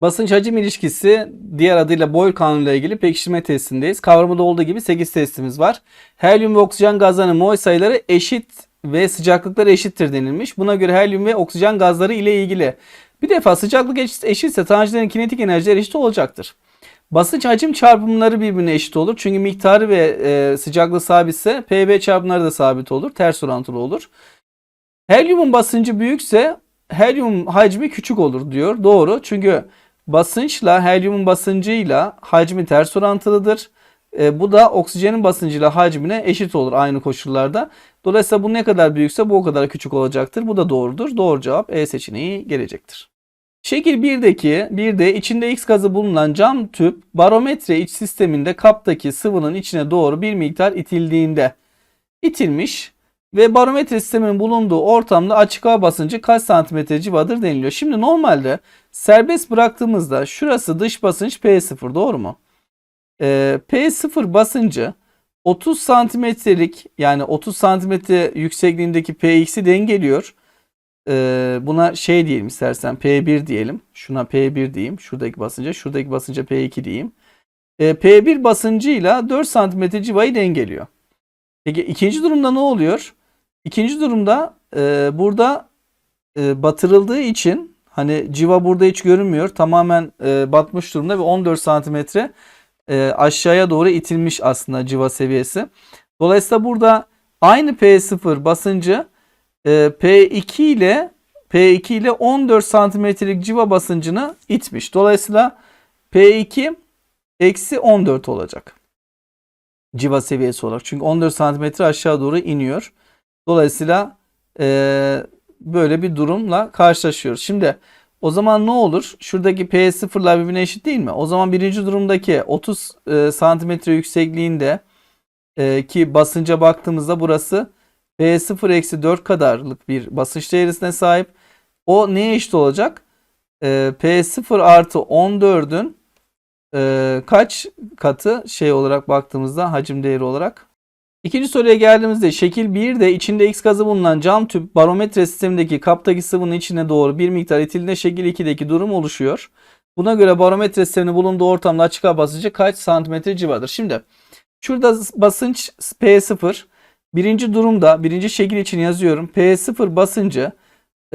Basınç hacim ilişkisi diğer adıyla Boyle kanunuyla ilgili pekiştirme testindeyiz. Kavramında olduğu gibi 8 testimiz var. Helyum ve oksijen gazlarının mol sayıları eşit ve sıcaklıkları eşittir denilmiş. Buna göre helyum ve oksijen gazları ile ilgili bir defa sıcaklık eşit, eşitse taneciklerin kinetik enerjileri eşit olacaktır. Basınç hacim çarpımları birbirine eşit olur. Çünkü miktarı ve e, sıcaklığı sabitse PB çarpımları da sabit olur. Ters orantılı olur. Helyumun basıncı büyükse helyum hacmi küçük olur diyor. Doğru. Çünkü basınçla helyumun basıncıyla hacmi ters orantılıdır. E, bu da oksijenin basıncıyla hacmine eşit olur aynı koşullarda. Dolayısıyla bu ne kadar büyükse bu o kadar küçük olacaktır. Bu da doğrudur. Doğru cevap E seçeneği gelecektir. Şekil 1'deki bir de içinde X gazı bulunan cam tüp barometre iç sisteminde kaptaki sıvının içine doğru bir miktar itildiğinde itilmiş ve barometre sisteminin bulunduğu ortamda açık hava basıncı kaç santimetre civadır deniliyor. Şimdi normalde serbest bıraktığımızda şurası dış basınç P0 doğru mu? Ee, P0 basıncı 30 santimetrelik yani 30 santimetre yüksekliğindeki Px'i dengeliyor. Ee, buna şey diyelim istersen P1 diyelim. Şuna P1 diyeyim. Şuradaki basınca. Şuradaki basınca P2 diyeyim. Ee, P1 basıncıyla 4 santimetre civayı dengeliyor. Peki ikinci durumda ne oluyor? İkinci durumda e, burada e, batırıldığı için hani civa burada hiç görünmüyor. Tamamen e, batmış durumda ve 14 santimetre e, aşağıya doğru itilmiş aslında civa seviyesi. Dolayısıyla burada aynı P0 basıncı e, P2 ile P2 ile 14 santimetrelik civa basıncını itmiş. Dolayısıyla P2 eksi 14 olacak. Civa seviyesi olarak. Çünkü 14 santimetre aşağı doğru iniyor. Dolayısıyla e, böyle bir durumla karşılaşıyoruz. Şimdi o zaman ne olur? Şuradaki P0'lar birbirine eşit değil mi? O zaman birinci durumdaki 30 e, santimetre yüksekliğinde e, ki basınca baktığımızda burası P0 eksi 4 kadarlık bir basınç değerisine sahip. O neye eşit olacak? E, P0 artı 14'ün e, kaç katı şey olarak baktığımızda hacim değeri olarak? İkinci soruya geldiğimizde şekil 1'de içinde X gazı bulunan cam tüp barometre sistemindeki kaptaki sıvının içine doğru bir miktar itildiğinde şekil 2'deki durum oluşuyor. Buna göre barometre sisteminin bulunduğu ortamda açık hava basıncı kaç santimetre civadır? Şimdi şurada basınç P0 birinci durumda birinci şekil için yazıyorum. P0 basıncı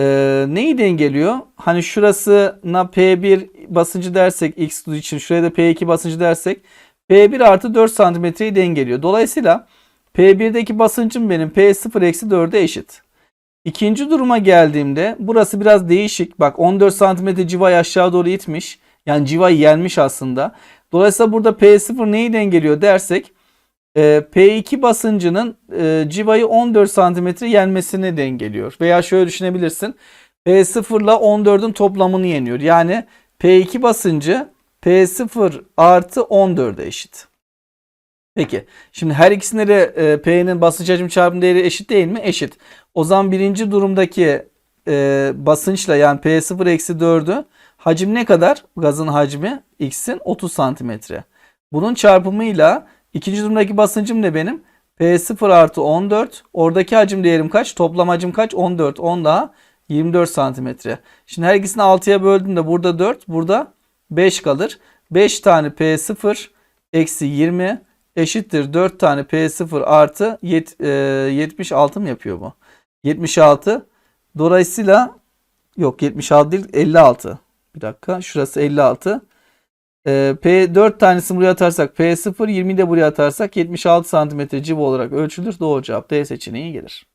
e, neyi dengeliyor? Hani şurasına P1 basıncı dersek X için şuraya da P2 basıncı dersek P1 artı 4 santimetreyi dengeliyor. Dolayısıyla P1'deki basıncım benim P0 eksi 4'e eşit. İkinci duruma geldiğimde burası biraz değişik. Bak 14 santimetre civayı aşağı doğru itmiş. Yani civayı yenmiş aslında. Dolayısıyla burada P0 neyi dengeliyor dersek e, P2 basıncının e, civayı 14 santimetre yenmesini dengeliyor. Veya şöyle düşünebilirsin. P0 ile 14'ün toplamını yeniyor. Yani P2 basıncı P0 artı 14'e eşit. Peki. Şimdi her ikisinde de e, P'nin basınç hacim çarpım değeri eşit değil mi? Eşit. O zaman birinci durumdaki e, basınçla yani P0 eksi 4'ü hacim ne kadar? Gazın hacmi X'in 30 santimetre. Bunun çarpımıyla ikinci durumdaki basıncım ne benim? P0 artı 14. Oradaki hacim değerim kaç? Toplam hacim kaç? 14. 10 daha 24 santimetre. Şimdi her ikisini 6'ya böldüğümde burada 4, burada 5 kalır. 5 tane P0 eksi 20 eşittir 4 tane P0 artı yet, e, 76 mı yapıyor bu? 76. Dolayısıyla yok 76 değil 56. Bir dakika şurası 56. E, P 4 tanesini buraya atarsak P0 20'yi de buraya atarsak 76 santimetre civa olarak ölçülür. Doğru cevap D seçeneği gelir.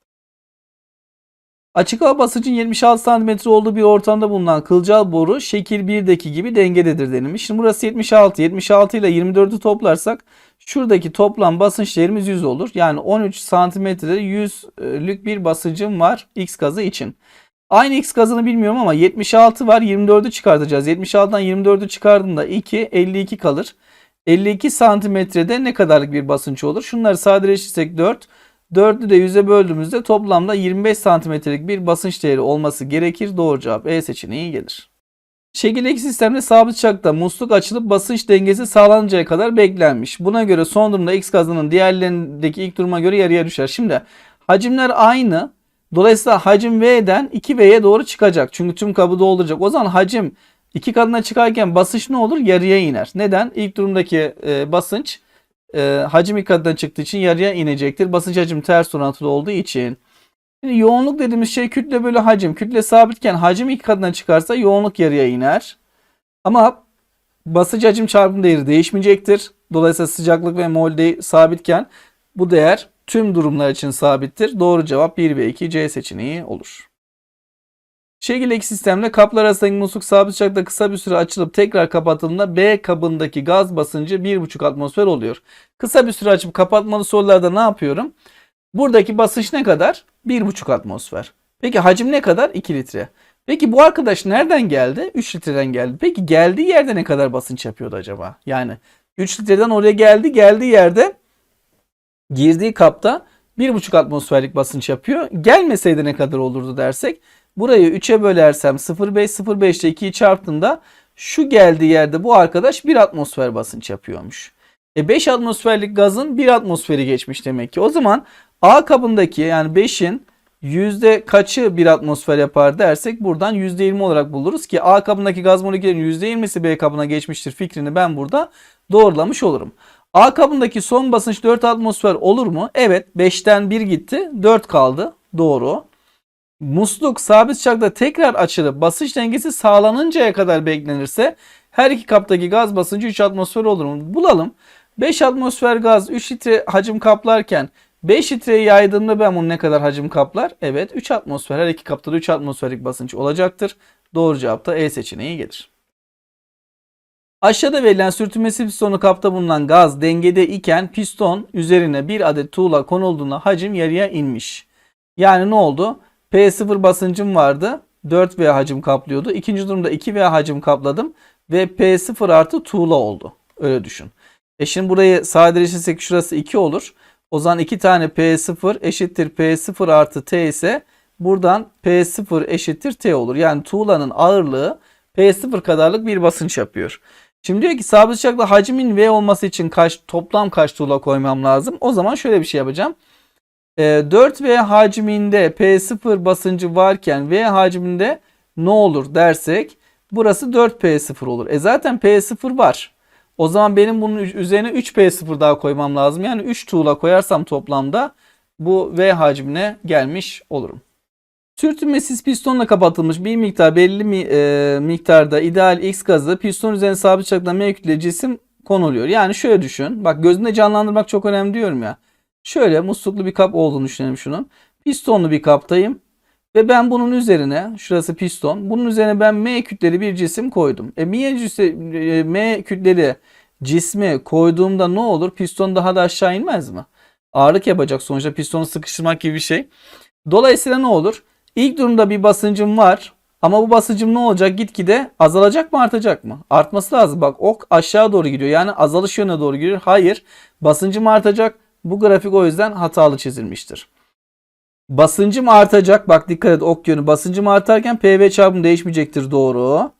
Açık hava basıncın 76 cm olduğu bir ortamda bulunan kılcal boru şekil 1'deki gibi dengededir denilmiş. Şimdi burası 76. 76 ile 24'ü toplarsak şuradaki toplam basınç değerimiz 100 olur. Yani 13 santimetrede 100'lük bir basıncım var X gazı için. Aynı X gazını bilmiyorum ama 76 var 24'ü çıkartacağız. 76'dan 24'ü çıkardığımda 2 52 kalır. 52 santimetrede ne kadarlık bir basınç olur? Şunları sadeleştirsek 4. 4'ü de 100'e böldüğümüzde toplamda 25 santimetrelik bir basınç değeri olması gerekir. Doğru cevap E seçeneği gelir. Şekildeki sistemde sabit çakta musluk açılıp basınç dengesi sağlanıncaya kadar beklenmiş. Buna göre son durumda X gazının diğerlerindeki ilk duruma göre yarıya düşer. Şimdi hacimler aynı. Dolayısıyla hacim V'den 2V'ye doğru çıkacak. Çünkü tüm kabı dolduracak. O zaman hacim İki katına çıkarken basınç ne olur? Yarıya iner. Neden? İlk durumdaki e, basınç e, hacim ilk katına çıktığı için yarıya inecektir. Basınç hacim ters orantılı olduğu için. Şimdi yoğunluk dediğimiz şey kütle bölü hacim. Kütle sabitken hacim ilk katına çıkarsa yoğunluk yarıya iner. Ama basınç hacim çarpım değeri değişmeyecektir. Dolayısıyla sıcaklık ve mol de sabitken bu değer tüm durumlar için sabittir. Doğru cevap 1 ve 2 C seçeneği olur. Şekildeki sistemde kaplar arasındaki musluk sabit sıcaklıkta kısa bir süre açılıp tekrar kapatıldığında B kabındaki gaz basıncı 1,5 atmosfer oluyor. Kısa bir süre açıp kapatmalı sorularda ne yapıyorum? Buradaki basınç ne kadar? 1,5 atmosfer. Peki hacim ne kadar? 2 litre. Peki bu arkadaş nereden geldi? 3 litreden geldi. Peki geldiği yerde ne kadar basınç yapıyordu acaba? Yani 3 litreden oraya geldi. Geldiği yerde girdiği kapta 1,5 atmosferlik basınç yapıyor. Gelmeseydi ne kadar olurdu dersek burayı 3'e bölersem 0,5 0,5 ile 2'yi çarptığında şu geldiği yerde bu arkadaş 1 atmosfer basınç yapıyormuş. E 5 atmosferlik gazın 1 atmosferi geçmiş demek ki. O zaman A kabındaki yani 5'in yüzde kaçı bir atmosfer yapar dersek buradan %20 olarak buluruz ki A kabındaki gaz moleküllerinin %20'si B kabına geçmiştir fikrini ben burada doğrulamış olurum. A kabındaki son basınç 4 atmosfer olur mu? Evet 5'ten 1 gitti 4 kaldı doğru. Musluk sabit sıcakta tekrar açılıp basınç dengesi sağlanıncaya kadar beklenirse her iki kaptaki gaz basıncı 3 atmosfer olur mu? Bulalım. 5 atmosfer gaz 3 litre hacim kaplarken 5 litreyi yaydığımda ben bunu ne kadar hacim kaplar? Evet 3 atmosfer. Her iki kapta da 3 atmosferlik basınç olacaktır. Doğru cevap da E seçeneği gelir. Aşağıda verilen sürtünmesi pistonu kapta bulunan gaz dengede iken piston üzerine bir adet tuğla konulduğunda hacim yarıya inmiş. Yani ne oldu? P0 basıncım vardı. 4V hacim kaplıyordu. İkinci durumda 2V hacim kapladım. Ve P0 artı tuğla oldu. Öyle düşün. E şimdi burayı sadeleştirsek şurası 2 olur. O zaman 2 tane P0 eşittir P0 artı T ise buradan P0 eşittir T olur. Yani tuğlanın ağırlığı P0 kadarlık bir basınç yapıyor. Şimdi diyor ki sabit sıcaklıkta hacmin V olması için kaç toplam kaç tuğla koymam lazım? O zaman şöyle bir şey yapacağım. E, 4V hacminde P0 basıncı varken V hacminde ne olur dersek burası 4P0 olur. E zaten P0 var. O zaman benim bunun üzerine 3P0 daha koymam lazım. Yani 3 tuğla koyarsam toplamda bu V hacmine gelmiş olurum. Sürtünmesiz pistonla kapatılmış bir miktar belli mi, e, miktarda ideal X gazı piston üzerine sabit sıcaklıkta M cisim konuluyor. Yani şöyle düşün. Bak gözünde canlandırmak çok önemli diyorum ya. Şöyle musluklu bir kap olduğunu düşünelim şunun. Pistonlu bir kaptayım. Ve ben bunun üzerine, şurası piston, bunun üzerine ben M kütleli bir cisim koydum. E M, e, M kütleli cismi koyduğumda ne olur? Piston daha da aşağı inmez mi? Ağırlık yapacak sonuçta pistonu sıkıştırmak gibi bir şey. Dolayısıyla ne olur? İlk durumda bir basıncım var. Ama bu basıncım ne olacak? Gitgide azalacak mı artacak mı? Artması lazım. Bak ok aşağı doğru gidiyor. Yani azalış yönüne doğru gidiyor. Hayır. Basıncım artacak. Bu grafik o yüzden hatalı çizilmiştir. Basıncım artacak. Bak dikkat et ok yönü. Basıncım artarken PV çarpım değişmeyecektir. Doğru.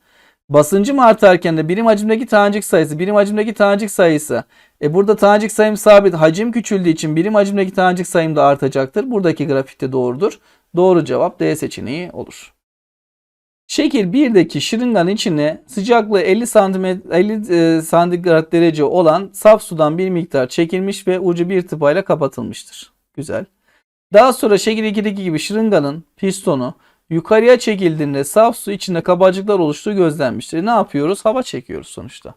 Basıncım artarken de birim hacimdeki tanecik sayısı. Birim hacimdeki tanecik sayısı. E burada tanecik sayım sabit. Hacim küçüldüğü için birim hacimdeki tanecik sayım da artacaktır. Buradaki grafikte doğrudur. Doğru cevap D seçeneği olur. Şekil 1'deki şırınganın içine sıcaklığı 50 santimetre 50 santigrat derece olan saf sudan bir miktar çekilmiş ve ucu bir tıpayla kapatılmıştır. Güzel. Daha sonra şekil 2'deki gibi şırınganın pistonu yukarıya çekildiğinde saf su içinde kabarcıklar oluştuğu gözlenmiştir. Ne yapıyoruz? Hava çekiyoruz sonuçta.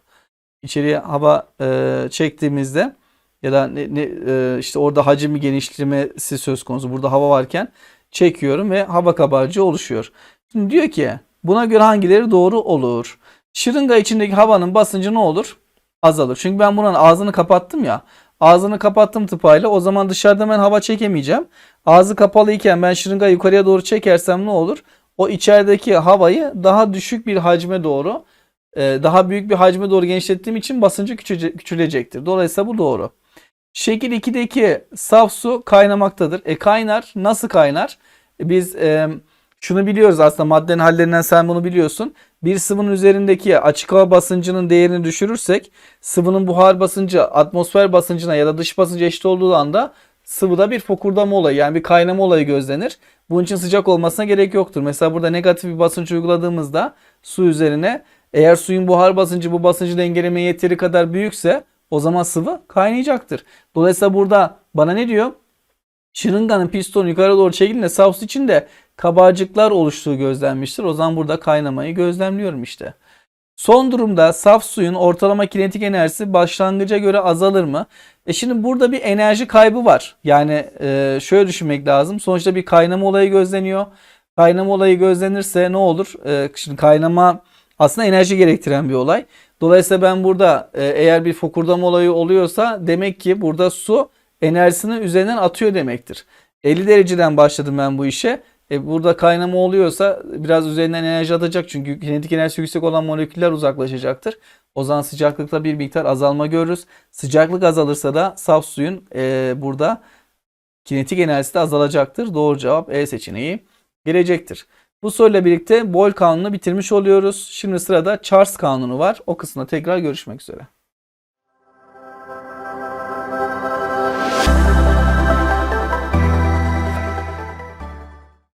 İçeriye hava e, çektiğimizde ya da ne, ne, e, işte orada hacim genişlemesi söz konusu. Burada hava varken çekiyorum ve hava kabarcığı oluşuyor. Şimdi diyor ki buna göre hangileri doğru olur? Şırınga içindeki havanın basıncı ne olur? Azalır. Çünkü ben bunun ağzını kapattım ya. Ağzını kapattım tıpayla. O zaman dışarıda ben hava çekemeyeceğim. Ağzı kapalı iken ben şırıngayı yukarıya doğru çekersem ne olur? O içerideki havayı daha düşük bir hacme doğru, daha büyük bir hacme doğru genişlettiğim için basıncı küçülecektir. Dolayısıyla bu doğru. Şekil 2'deki saf su kaynamaktadır. E kaynar. Nasıl kaynar? E biz e, şunu biliyoruz aslında maddenin hallerinden sen bunu biliyorsun. Bir sıvının üzerindeki açık hava basıncının değerini düşürürsek sıvının buhar basıncı atmosfer basıncına ya da dış basıncı eşit olduğu anda sıvıda bir fokurdama olayı yani bir kaynama olayı gözlenir. Bunun için sıcak olmasına gerek yoktur. Mesela burada negatif bir basınç uyguladığımızda su üzerine Eğer suyun buhar basıncı bu basıncı dengelemeye yeteri kadar büyükse o zaman sıvı kaynayacaktır. Dolayısıyla burada bana ne diyor? Şırınganın pistonu yukarı doğru çekildiğinde saf su içinde kabarcıklar oluştuğu gözlenmiştir. O zaman burada kaynamayı gözlemliyorum işte. Son durumda saf suyun ortalama kinetik enerjisi başlangıca göre azalır mı? E şimdi burada bir enerji kaybı var. Yani e, şöyle düşünmek lazım. Sonuçta bir kaynama olayı gözleniyor. Kaynama olayı gözlenirse ne olur? E, şimdi kaynama aslında enerji gerektiren bir olay. Dolayısıyla ben burada e, eğer bir fokurdama olayı oluyorsa demek ki burada su enerjisini üzerinden atıyor demektir. 50 dereceden başladım ben bu işe. E burada kaynama oluyorsa biraz üzerinden enerji atacak çünkü kinetik enerjisi yüksek olan moleküller uzaklaşacaktır. O zaman sıcaklıkta bir miktar azalma görürüz. Sıcaklık azalırsa da saf suyun e, burada kinetik enerjisi de azalacaktır. Doğru cevap E seçeneği gelecektir. Bu soruyla birlikte Boyle kanunu bitirmiş oluyoruz. Şimdi sırada Charles kanunu var. O kısımda tekrar görüşmek üzere.